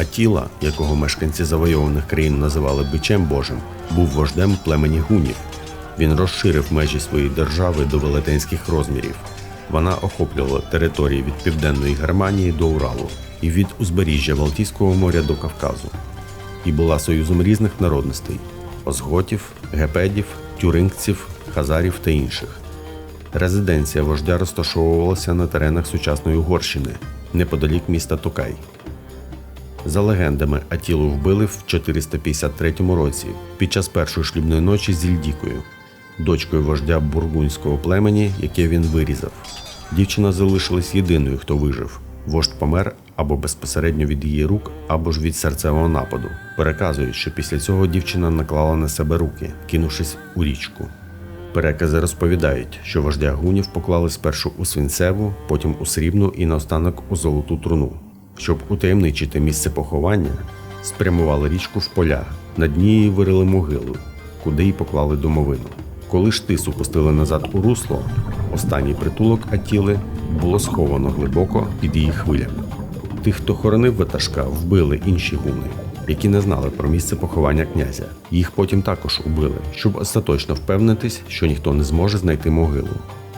Атіла, якого мешканці завойованих країн називали бичем Божим, був вождем племені гунів. Він розширив межі своєї держави до велетенських розмірів. Вона охоплювала території від південної Германії до Уралу і від узбережжя Балтійського моря до Кавказу. І була союзом різних народностей озготів, гепедів, тюрингців, хазарів та інших. Резиденція вождя розташовувалася на теренах сучасної Угорщини, неподалік міста Токай. За легендами, Атілу вбили в 453 році під час першої шлюбної ночі з Ільдікою, дочкою вождя бургунського племені, яке він вирізав. Дівчина залишилась єдиною, хто вижив. Вождь помер або безпосередньо від її рук, або ж від серцевого нападу. Переказують, що після цього дівчина наклала на себе руки, кинувшись у річку. Перекази розповідають, що вождя гунів поклали спершу у свинцеву, потім у срібну і наостанок у золоту труну. Щоб утаємничити місце поховання, спрямували річку в поля, на дні її вирили могилу, куди й поклали домовину. Коли ж тису пустили назад у русло, останній притулок Атіли було сховано глибоко під її хвилями. Тих, хто хоронив ватажка, вбили інші гуни, які не знали про місце поховання князя. Їх потім також убили, щоб остаточно впевнитись, що ніхто не зможе знайти могилу.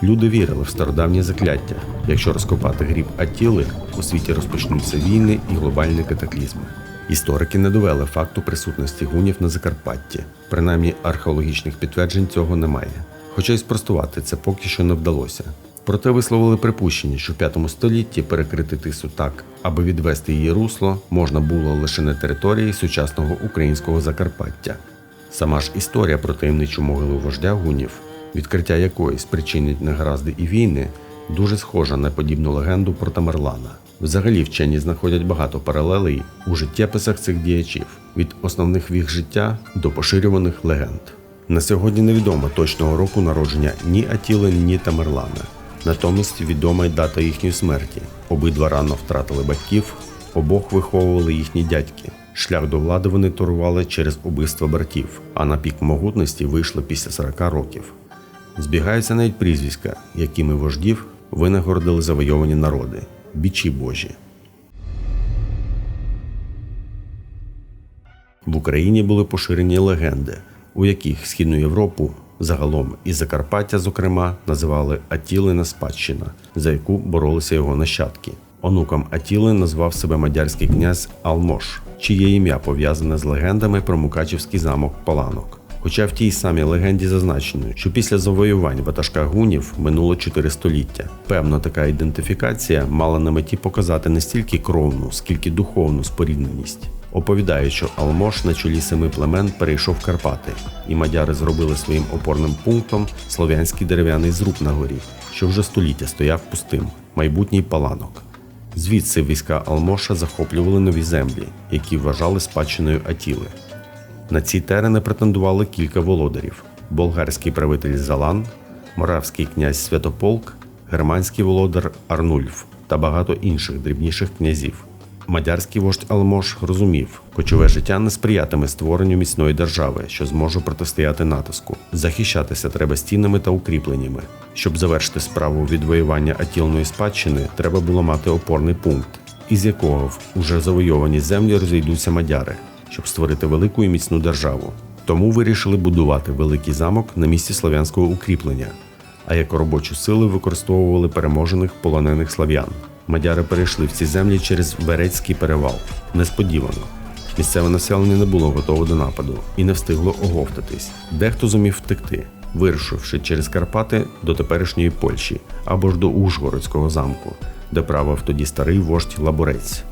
Люди вірили в стародавнє закляття. Якщо розкопати гріб Атіли, у світі розпочнуться війни і глобальні катаклізми. Історики не довели факту присутності гунів на Закарпатті. Принаймні археологічних підтверджень цього немає. Хоча й спростувати це поки що не вдалося. Проте висловили припущення, що в 5 столітті перекрити тису так, аби відвести її русло, можна було лише на території сучасного українського Закарпаття. Сама ж історія про таємничу могилу вождя гунів, відкриття якої спричинить негаразди і війни, дуже схожа на подібну легенду про Тамерлана. Взагалі вчені знаходять багато паралелей у життєписах цих діячів від основних віг життя до поширюваних легенд. На сьогодні невідомо точного року народження ні Атіли, ні Тамерлана. Натомість відома й дата їхньої смерті. Обидва рано втратили батьків, обох виховували їхні дядьки. Шлях до влади вони торували через убивство братів, а на пік могутності вийшли після 40 років. Збігаються навіть прізвиська, якими вождів винагородили завойовані народи бічі Божі. В Україні були поширені легенди, у яких Східну Європу загалом і Закарпаття, зокрема, називали Атілина спадщина, за яку боролися його нащадки. Онуком Атіли назвав себе мадярський князь Алмош, чиє ім'я пов'язане з легендами про Мукачівський замок Паланок. Хоча в тій самій легенді зазначено, що після завоювань ватажка гунів минуло 4 століття. Певно, така ідентифікація мала на меті показати не стільки кровну, скільки духовну спорідненість. Оповідають, що Алмош на чолі семи племен перейшов Карпати, і мадяри зробили своїм опорним пунктом слов'янський дерев'яний зруб на горі, що вже століття стояв пустим, майбутній паланок. Звідси війська Алмоша захоплювали нові землі, які вважали спадщиною Атіли. На ці терени претендували кілька володарів: болгарський правитель Залан, моравський князь Святополк, германський володар Арнульф та багато інших дрібніших князів. Мадярський вождь Алмош розумів, кочове життя не сприятиме створенню міцної держави, що зможе протистояти натиску. Захищатися треба стінами та укріпленнями. Щоб завершити справу відвоювання атілної спадщини, треба було мати опорний пункт, із якого в уже завойовані землі розійдуться мадяри, щоб створити велику і міцну державу. Тому вирішили будувати великий замок на місці слов'янського укріплення, а як робочу силу використовували переможених полонених слав'ян. Мадяри перейшли в ці землі через Берецький перевал. Несподівано. Місцеве населення не було готове до нападу і не встигло оговтатись. Дехто зумів втекти, вирушивши через Карпати до теперішньої Польщі або ж до Ужгородського замку, де правив тоді старий вождь Лаборець.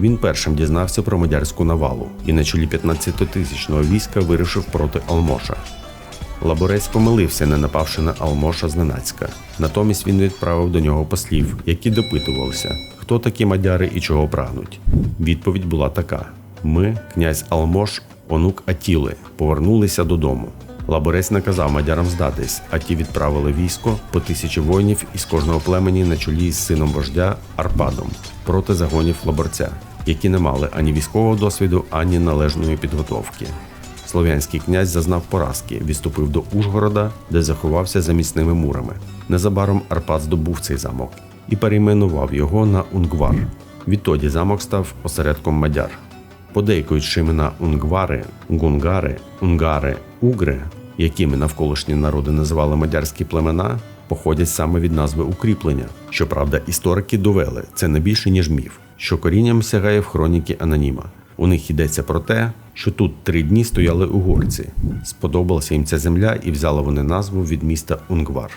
Він першим дізнався про мадярську навалу і на чолі 15-тисячного війська вирушив проти Алмоша. Лаборець помилився, не напавши на Алмоша зненацька. Натомість він відправив до нього послів, які допитувалися, хто такі мадяри і чого прагнуть. Відповідь була така: ми, князь Алмош, онук Атіли, повернулися додому. Лаборець наказав мадярам здатись, а ті відправили військо по тисячі воїнів із кожного племені на чолі з сином вождя Арпадом проти загонів лаборця, які не мали ані військового досвіду, ані належної підготовки. Слов'янський князь зазнав поразки, відступив до Ужгорода, де заховався за міцними мурами. Незабаром Арпад здобув цей замок і перейменував його на Унгвар. Відтоді замок став осередком мадяр. Подейкують, що імена унгвари, гунгари, унгари, угри, якими навколишні народи називали мадярські племена, походять саме від назви укріплення. Щоправда, історики довели це не більше ніж міф, що корінням сягає в хроніки Ананіма. У них йдеться про те, що тут три дні стояли угорці. Сподобалася їм ця земля і взяли вони назву від міста Унгвар.